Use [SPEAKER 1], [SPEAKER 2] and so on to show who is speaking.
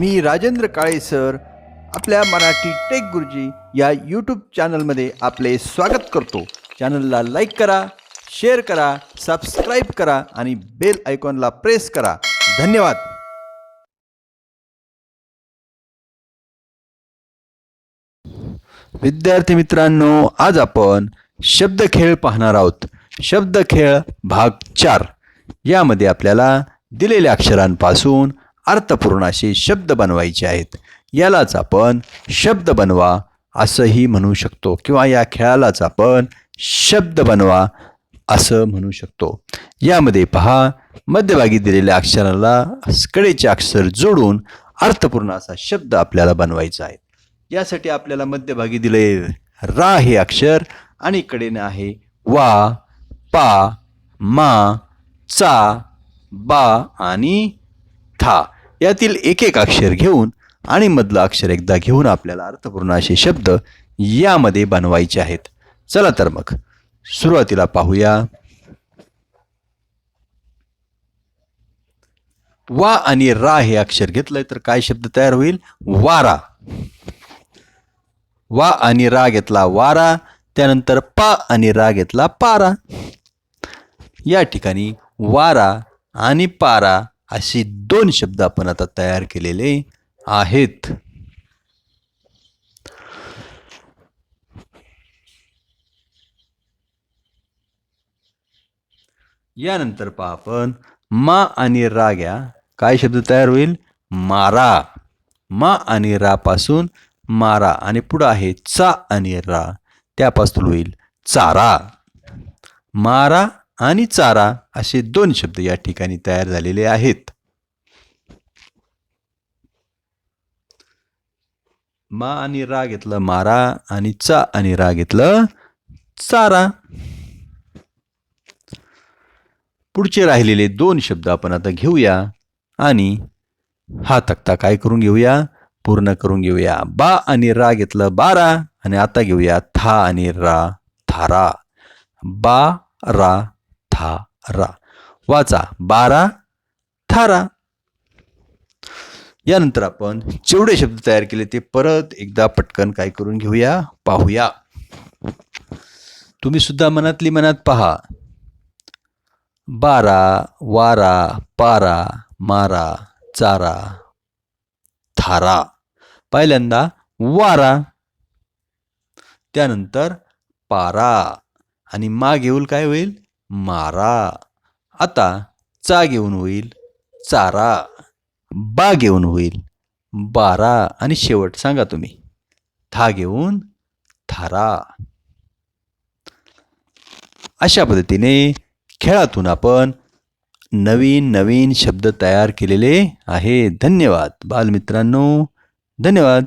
[SPEAKER 1] मी Rajendra Kale sir. आपल्या Marathi take गुरुजी या यूट्यूब चॅनलमध्ये आपले स्वागत करतो. चॅनलला लाईक करा शेअर करा सबस्क्राईब करा आणि बेल आयकॉनला प्रेस करा. धन्यवाद. विद्यार्थी मित्रांनो आज आपण शब्द खेळ पाहणार आहोत. शब्द खेळ भाग चार. यामध्ये आपल्याला दिलेल्या अक्षरांपासून अर्थपूर्ण असे शब्द बनवायचे आहेत. यालाच आपण शब्द बनवा असंही म्हणू शकतो किंवा या खेळालाच आपण शब्द बनवा असं म्हणू शकतो. यामध्ये पहा मध्यभागी दिलेल्या अक्षराला कडेचे अक्षर जोडून अर्थपूर्ण असा शब्द आपल्याला बनवायचा आहे. यासाठी आपल्याला मध्यभागी दिले रा हे अक्षर आणि कडेने आहे वा पा मा चा बा आणि था. यातील एक एक अक्षर घेऊन आणि मधलं अक्षर एकदा घेऊन आपल्याला अर्थपूर्ण असे शब्द यामध्ये बनवायचे आहेत. चला तर मग सुरुवातीला पाहूया. वा आणि रा हे अक्षर घेतलंय तर काय शब्द तयार होईल? वारा. वा आणि रा घेतला वारा त्यानंतर पा आणि रा घेतला पारा. या ठिकाणी वारा आणि पारा असे दोन शब्द आपण आता तयार केलेले आहेत. यानंतर पहा आपण मा आणि रा घ्या. काय शब्द तयार होईल? मारा. मा आणि रा पासून मारा. आणि पुढं आहे चा आणि रा. त्यापासून होईल चारा. मारा आणि चारा असे दोन शब्द या ठिकाणी तयार झालेले आहेत. मा आणि रा घेतलं मारा आणि चा आणि रा घेतलं चारा. पुढचे राहिलेले दोन शब्द आपण आता घेऊया आणि हा तक्ता काय करून घेऊया? पूर्ण करून घेऊया. बा आणि रा घेतलं बारा आणि आता घेऊया था आणि रा थारा. बा रा था रा वाचा बारा थारा यानंतर आपण जेवढे शब्द तयार केले ते परत एकदा पटकन काय करून घेऊया? पाहूया. तुम्ही सुद्धा मनातली मनात पहा. बारा वारा पारा मारा चारा थारा. पहिल्यांदा वारा. त्यानंतर पारा. आणि माग येऊल काय होईल? मारा. आता चा घेऊन होईल चारा. बा घेऊन होईल बारा. आणि शेवट सांगा तुम्ही. था घेऊन थारा. अशा पद्धतीने खेळातून आपण नवीन नवीन शब्द तयार केलेले आहे. धन्यवाद. बालमित्रांनो धन्यवाद.